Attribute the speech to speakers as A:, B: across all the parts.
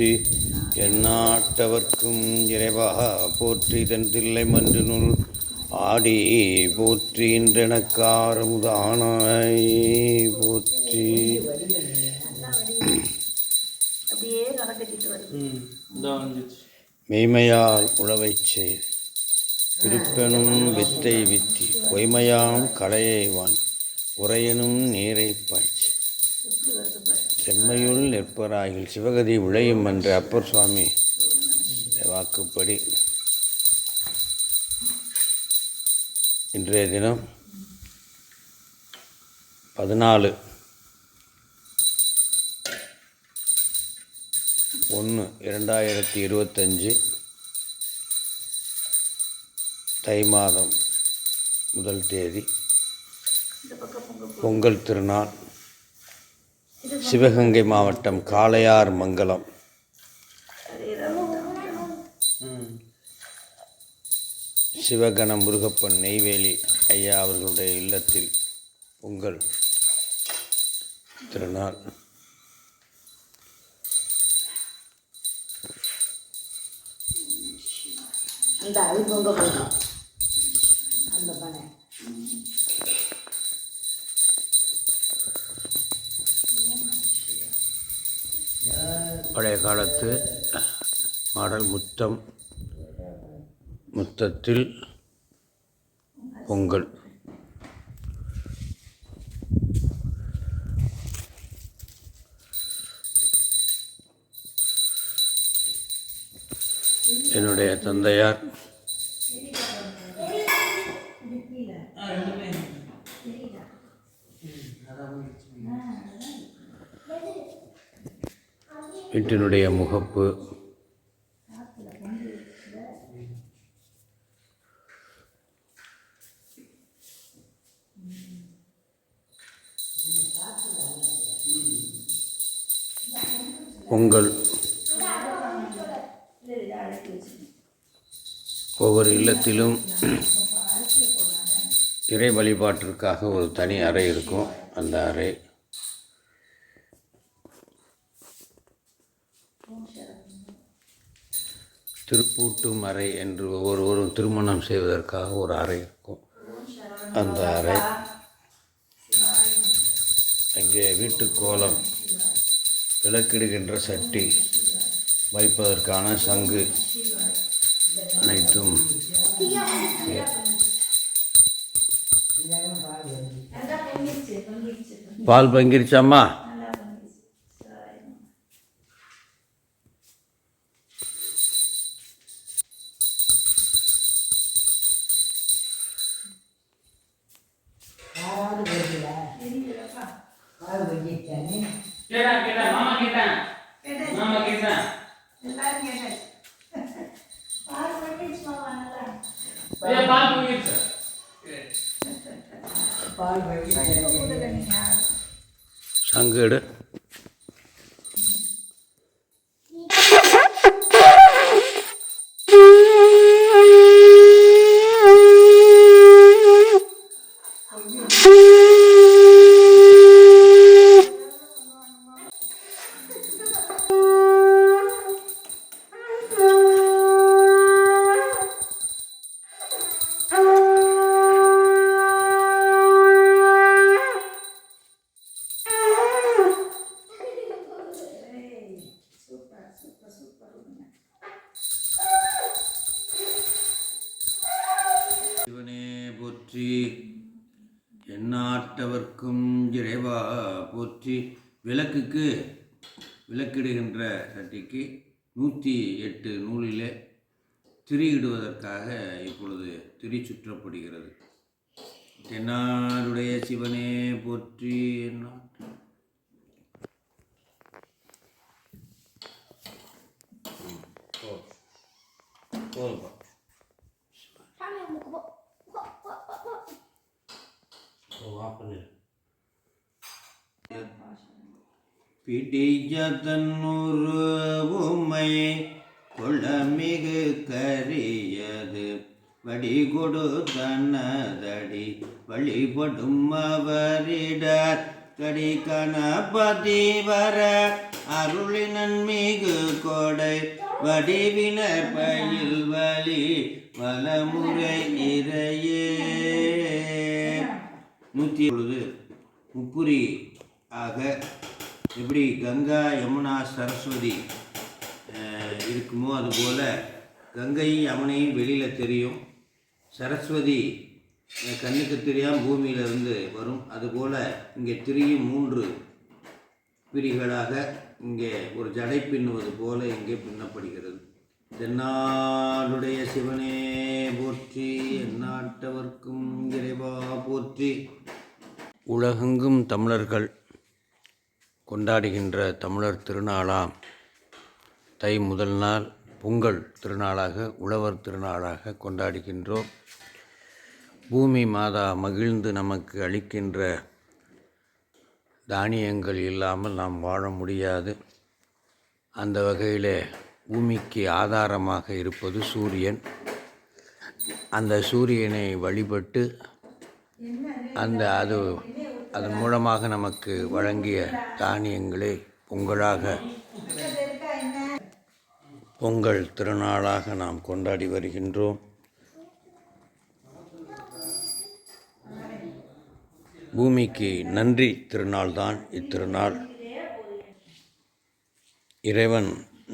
A: போற்றி. எந்நாட்டவர்க்கும் இறைவா போற்றி. தன் தில்லை மன்றினுள் ஆடி போற்றி. இன்றெனக்காரமுதானாய் போற்றி. மெய்மையால் உழவைச் செய் வித்தை வித்தி பொய்மையாம் களையைவான் உரையனும் நீரை பாய்ச்சி செம்மையுள் நிற்பராகில் சிவகதி விளையும் என்று அப்பர் சுவாமி வாக்குப்படி. இன்றைய தினம் பதினாலு. ஒன்று இரண்டாயிரத்தி இருபத்தஞ்சு தை மாதம் முதல் தேதி. பொங்கல் திருநாள். சிவகங்கை மாவட்டம் காளையார் மங்கலம். சிவகண முருகப்பன் நெய்வேலி ஐயா அவர்களுடைய இல்லத்தில் பொங்கல் திருநாள்.
B: அந்த அது பொங்க போதும் அந்த பனை
A: பழைய காலத்து மாடல் முத்தம் முத்தத்தில் பொங்கல். என்னுடைய தந்தையார் வீட்டினுடைய முகப்பு. பொங்கல் ஒவ்வொரு இல்லத்திலும் இறை வழிபாட்டிற்காக ஒரு தனி அறை இருக்கும். அந்த அறை திருப்பூட்டும் அறை என்று ஒவ்வொருவரும் திருமணம் செய்வதற்காக ஒரு அறை இருக்கும். அந்த அறை அங்கே வீட்டு கோலம் விளக்கிடுகின்ற சட்டி வைப்பதற்கான சங்கு அனைத்தும் பால் பங்கிருச்சாம்மா? சங்கு எடு விளக்குக்கு விளக்கிடுகின்ற சட்டிக்கு நூற்றி எட்டு நூலிலே திரியிடுவதற்காக இப்பொழுது திரி சுற்றப்படுகிறது. தென்னாருடைய சிவனே போற்றி என்ன போதும். பிடிஜ தன்னூறு உமை கொளமிகு கரியது. வடிகொடு தன்னதடி வழிபடும் அவரிடர் கடி கணபதி வர அருளினன் மிகு கொடை வடிவினர் பயில் வழி பலமுறை இறையே. நூற்றி பொழுது முப்புரி ஆக எப்படி கங்கா யமுனா சரஸ்வதி இருக்குமோ அதுபோல் கங்கையும் யமுனையும் வெளியில் தெரியும். சரஸ்வதி கண்ணுக்கு தெரியாமல் பூமியிலிருந்து வரும். அதுபோல் இங்கே திரியும் மூன்று பிரிகளாக இங்கே ஒரு ஜடை பின்னுவது போல இங்கே பின்னப்படுகிறது. தென்னாடுடைய சிவனே போற்றி எந்நாட்டவர்க்கும் இறைவா போற்றி. உலகெங்கும் தமிழர்கள் கொண்டாடுகின்ற தமிழர் திருநாளாம் தை முதல் நாள் பொங்கல் திருநாளாக உழவர் திருநாளாக கொண்டாடுகின்றோம். பூமி மாதா மகிழ்ந்து நமக்கு அளிக்கின்ற தானியங்கள் இல்லாமல் நாம் வாழ முடியாது. அந்த வகையில் பூமிக்கு ஆதாரமாக இருப்பது சூரியன். அந்த சூரியனை வழிபட்டு அந்த அது அதன் மூலமாக நமக்கு வழங்கிய தானியங்களை பொங்கலாக பொங்கல் திருநாளாக நாம் கொண்டாடி வருகின்றோம். பூமிக்கு நன்றி. திருநாள் தான் இத்திருநாள். இறைவன்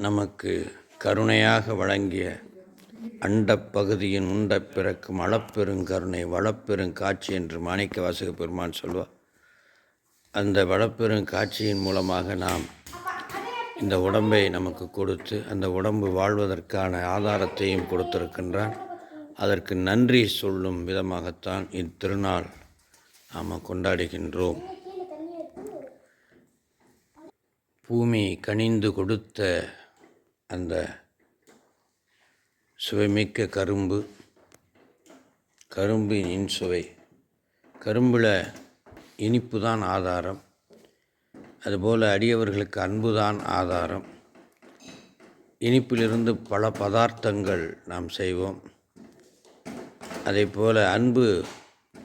A: நமக்கு கருணையாக வழங்கிய அண்டப்பகுதியின் உண்ட பிறக்கும் அளப்பெருங்கருணை வளப்பெருங்காட்சி என்று மாணிக்க வாசக பெருமான் சொல்வார். அந்த வளப்பெரும் காட்சியின் மூலமாக நாம் இந்த உடம்பை நமக்கு கொடுத்து அந்த உடம்பு வாழ்வதற்கான ஆதாரத்தையும் கொடுத்திருக்கின்றான். அதற்கு நன்றி சொல்லும் விதமாகத்தான் இத்திருநாள் நாம் கொண்டாடுகின்றோம். பூமி கனிந்து கொடுத்த அந்த சுவைமிக்க கரும்பு கரும்பின் இன்சுவை. கரும்பில் இனிப்பு தான் ஆதாரம். அதுபோல் அடியவர்களுக்கு அன்பு தான் ஆதாரம். இனிப்பிலிருந்து பல பதார்த்தங்கள் நாம் செய்வோம். அதே போல் அன்பு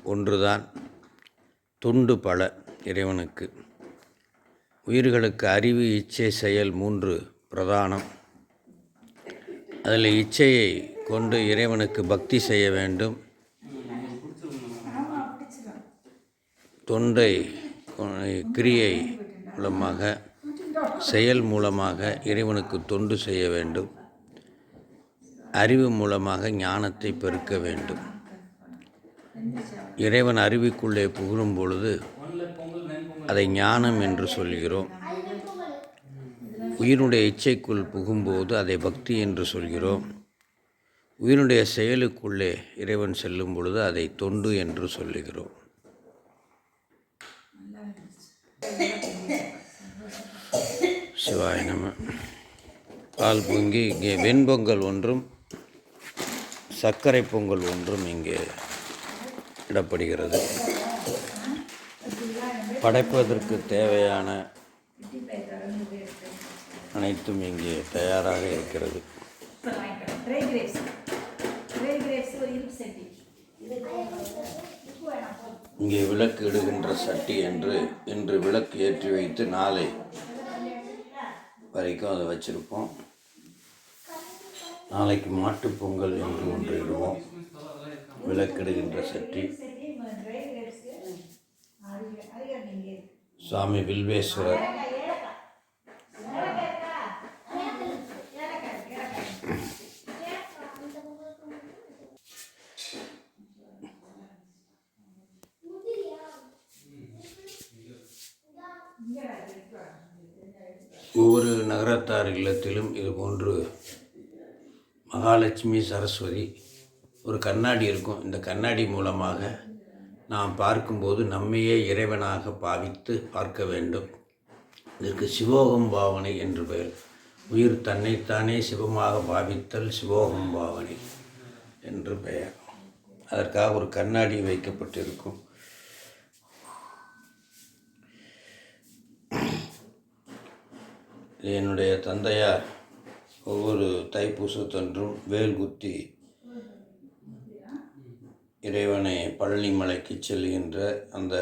A: ஒன்றுதான் துண்டு பல இறைவனுக்கு. உயிர்களுக்கு அறிவு இச்சை செயல் மூன்று பிரதானம். அதில் இச்சையை கொண்டு இறைவனுக்கு பக்தி செய்ய வேண்டும். தொண்டை கிரியை மூலமாக செயல் மூலமாக இறைவனுக்கு தொண்டு செய்ய வேண்டும். அறிவு மூலமாக ஞானத்தை பெருக்க வேண்டும். இறைவன் அறிவுக்குள்ளே புகழும் பொழுது அதை ஞானம் என்று சொல்கிறோம். உயிரினுடைய இச்சைக்குள் புகும்போது அதை பக்தி என்று சொல்கிறோம். உயிரினுடைய செயலுக்குள்ளே இறைவன் செல்லும் பொழுது அதை தொண்டு என்று சொல்லுகிறோம். சிவாய நம. பால் பொங்கி இங்கே வெண்பொங்கல் ஒன்றும் சர்க்கரை பொங்கல் ஒன்றும் இங்கே இடப்படுகிறது. படைப்பதற்கு தேவையான அனைத்தும் இங்கே தயாராக இருக்கிறது. இங்கே விளக்கு இடுகின்ற சட்டி என்று இன்று விளக்கு ஏற்றி வைத்து நாளை வரைக்கும் அதை வச்சுருப்போம் நாளைக்கு மாட்டுப் பொங்கல் என்று ஒன்று இடுவோம் விளக்கிடுகின்ற சட்டி
B: சாமி
A: சுவாமி வில்வேஸ்வரர் ஒவ்வொரு நகரத்தார் இல்லத்திலும் இது போன்று மகாலட்சுமி சரஸ்வதி. ஒரு கண்ணாடி இருக்கும். இந்த கண்ணாடி மூலமாக நாம் பார்க்கும்போது நம்மையே இறைவனாக பாவித்து பார்க்க வேண்டும். இதற்கு சிவோகம் பாவனை என்று பெயர். உயிர் தன்னைத்தானே சிவமாக பாவித்தல் சிவோகம் பாவனை என்று பெயர். அதற்காக ஒரு கண்ணாடி வைக்கப்பட்டிருக்கும். என்னுடைய தந்தையார். ஒவ்வொரு தைப்பூசத்தன்றும் வேல் குத்தி இறைவனை பழனி மலைக்கு செல்கின்ற அந்த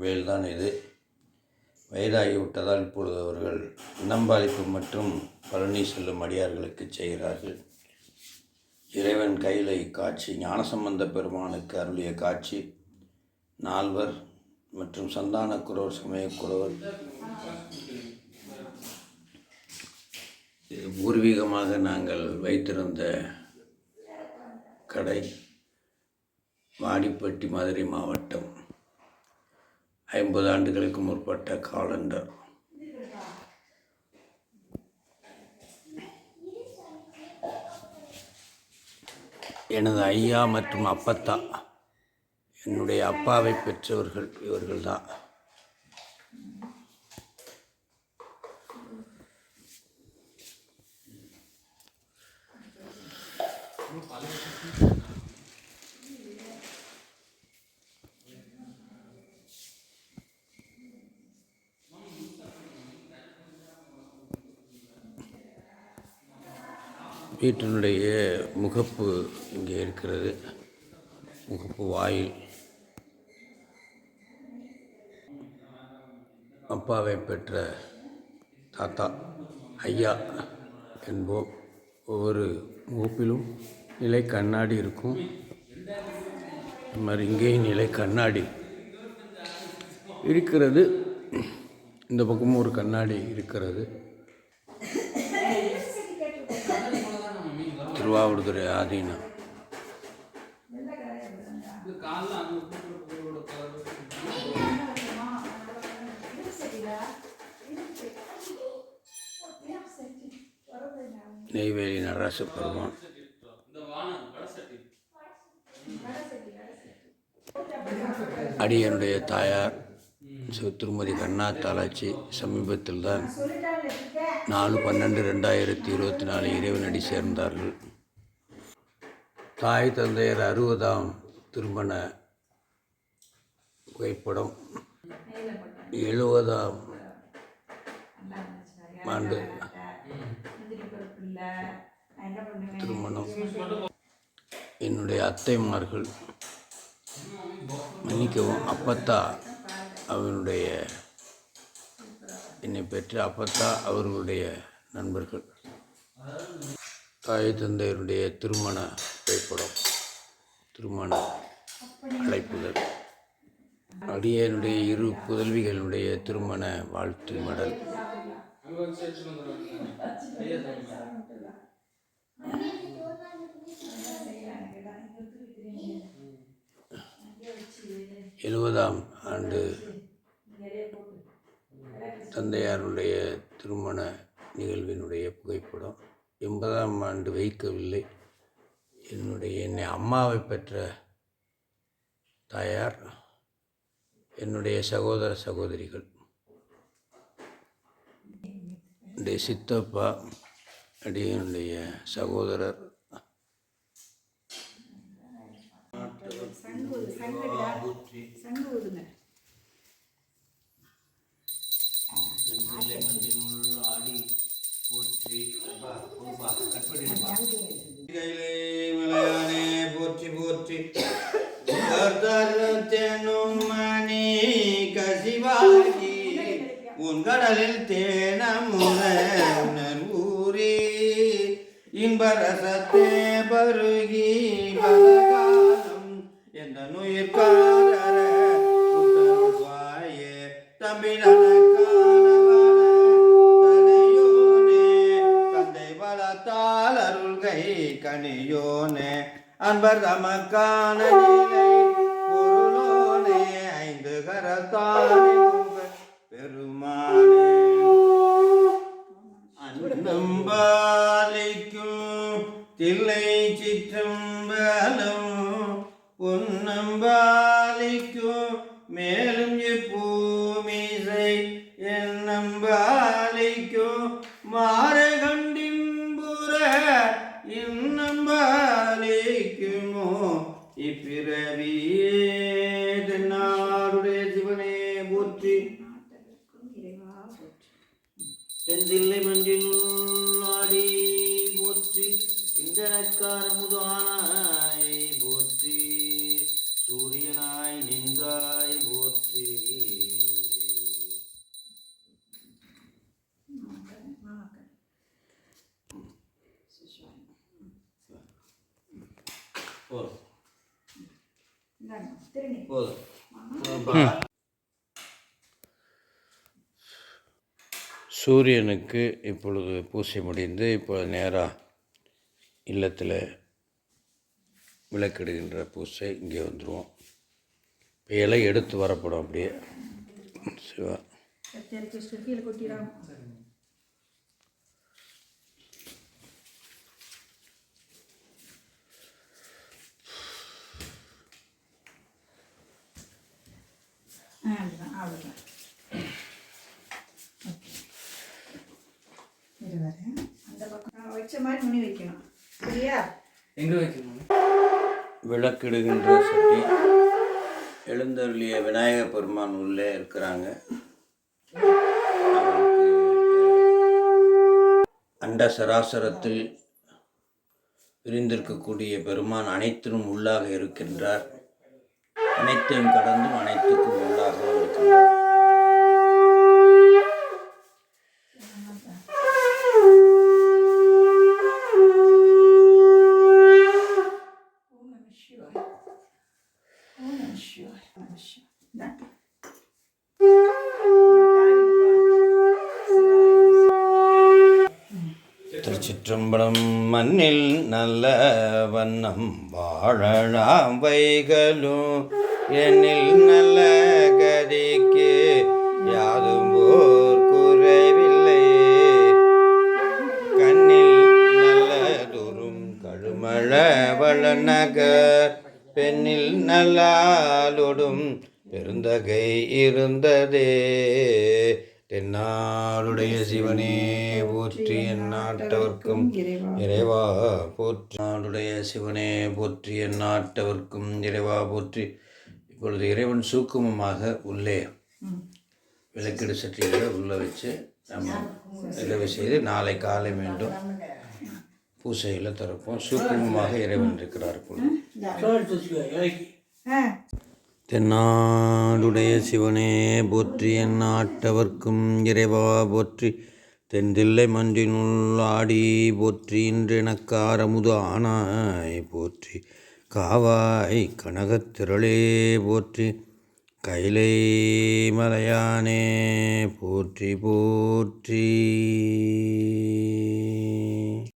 A: வேல்தான் இது. வயதாகிவிட்டதால் இப்பொழுது அவர்கள் நம்பாளிப்பு மற்றும் பழனி செல்லும் அடியார்களுக்கு செய்கிறார்கள். இறைவன் கைலை காட்சி ஞானசம்பந்த பெருமானுக்கு அருளிய காட்சி நால்வர் மற்றும் சந்தான சமயக்குறவர் பூர்வீகமாக நாங்கள் வைத்திருந்த கடை வாடிப்பட்டி மதுரை மாவட்டம். ஐம்பது ஆண்டுகளுக்கு முற்பட்ட காலண்டர். எனது ஐயா மற்றும் அப்பத்தா என்னுடைய அப்பாவை பெற்றவர்கள் இவர்கள்தான். வீட்டினுடைய முகப்பு இங்கே இருக்கிறது. முகப்பு வாயில். அப்பாவை பெற்ற தாத்தா ஐயா என்போம். ஒவ்வொரு முகப்பிலும் நிலை கண்ணாடி இருக்கும். இது மாதிரி இங்கேயும் நிலை கண்ணாடி இருக்கிறது. இந்த பக்கமும் ஒரு கண்ணாடி இருக்கிறது. திருவாவூர்துறை ஆதீனம். நெய்வேலி நடராச பெருமான். அடியனுடைய தாயார் திருமதி கண்ணா தாலாச்சி சமீபத்தில் தான் நாலு பன்னெண்டு ரெண்டாயிரத்தி இருபத்தி நாலு இறைவனடி சேர்ந்தார்கள். தாய் தந்தையர் அறுபதாம் திருமண புகைப்படம். எழுபதாம் ஆண்டு. திருமணம். என்னுடைய அத்தைமார்கள் மன்னிக்கவும் அப்பத்தா அவனுடைய என்னை பெற்ற அப்பத்தா அவர்களுடைய நண்பர்கள். தாய் தந்தையருடைய திருமண புகைப்படம் திருமண அழைப்புதல் அடியனுடைய இரு புதல்விகளுடைய திருமண வாழ்த்து மடல். எழுபதாம் ஆண்டு தந்தையாருடைய திருமண நிகழ்வினுடைய புகைப்படம். எண்பதாம் ஆண்டு வைக்கவில்லை. என்னுடைய என்னை அம்மாவை பெற்ற தாயார் என்னுடைய சகோதர சகோதரிகள். என்னுடைய சித்தப்பா சகோதரர்.
B: சங்குடா சங்கு ஊதுங்க
A: கையிலே மலையானே போச்சு. போற்றி மணி கசிவாகி உன் கடலில் தேனமுன உணர்வூரே. இன்பரசத்தே பருகி பலகாலம் என்ற நுயிர்காரர அன்பர் தமக்கான நிலை பொருளோனே ஐந்து கரத்தானே உங்கள் பெருமானே. அன்னம்பாலிக்கும் தில்லை சிற்றம்பலம் பொன்னம்பாலிக்கும் மேலும் எப்பூமிசை என்னம்பாலிக்கும் மாற போதும். போதும். சூரியனுக்கு இப்பொழுது பூசை முடிந்து இப்பொழுது நேராக இல்லத்தில் விளக்கிடுகின்ற பூசை இங்கே வந்துடுவோம் இப்போ இலை எடுத்து வரப்படும் அப்படியே. சிவா.
B: அவ்வளோதான் ஓகே. இது வரேன் அந்த பக்கம் நான் வச்ச மாதிரி நுனி வைக்கணும். சரியா?
C: எங்க வைக்கணும்?
A: விளக்கிடுகின்ற சட்டி. எழுந்தருளிய விநாயக பெருமான் உள்ளே இருக்கிறாங்க. அண்ட சராசரத்தில் விரிந்திருக்கக்கூடிய பெருமான் அனைத்திலும் உள்ளாக இருக்கின்றார். அனைத்தையும் கடந்தும் அனைத்துக்கும் உள்ளாக இருக்கின்றார் திருச்சிற்றம்பலம் மண்ணில் நல்ல வண்ணம் வாழலாம் வைகளும். என்னில் நல்ல கதிக்கு யாதும் போர் குறைவில்லை. கண்ணில் நல்ல துரும் கழுமழ வளநகர் பெண்ணில் நல்லாலொடும் பெருந்தகை இருந்ததே. தென்னாளுடைய சிவனே போற்றி என் நாட்டவர்க்கும்
B: இறைவா
A: போற்றி. நாளுடைய சிவனே போற்றி என் நாட்டவர்க்கும் இறைவா போற்றி. இப்பொழுது இறைவன் சூக்குமமாக உள்ளே விளக்கீடு சட்டிகளை உள்ளே வச்சு நம்ம நிறைவு செய்து நாளை காலை மீண்டும் பூசையில் திறப்போம். சூக்குமமாக இறைவன் இருக்கிறார் தென்னாடுடைய சிவனே போற்றி என் நாட்டவர்க்கும் இறைவா போற்றி. தென்தில்லை மன்றினுள் ஆடி போற்றி இன்றெனக்காரமுது ஆனாய் போற்றி. காவாய் கனகத்திரளே போற்றி கைலை மலையானே போற்றி போற்றி.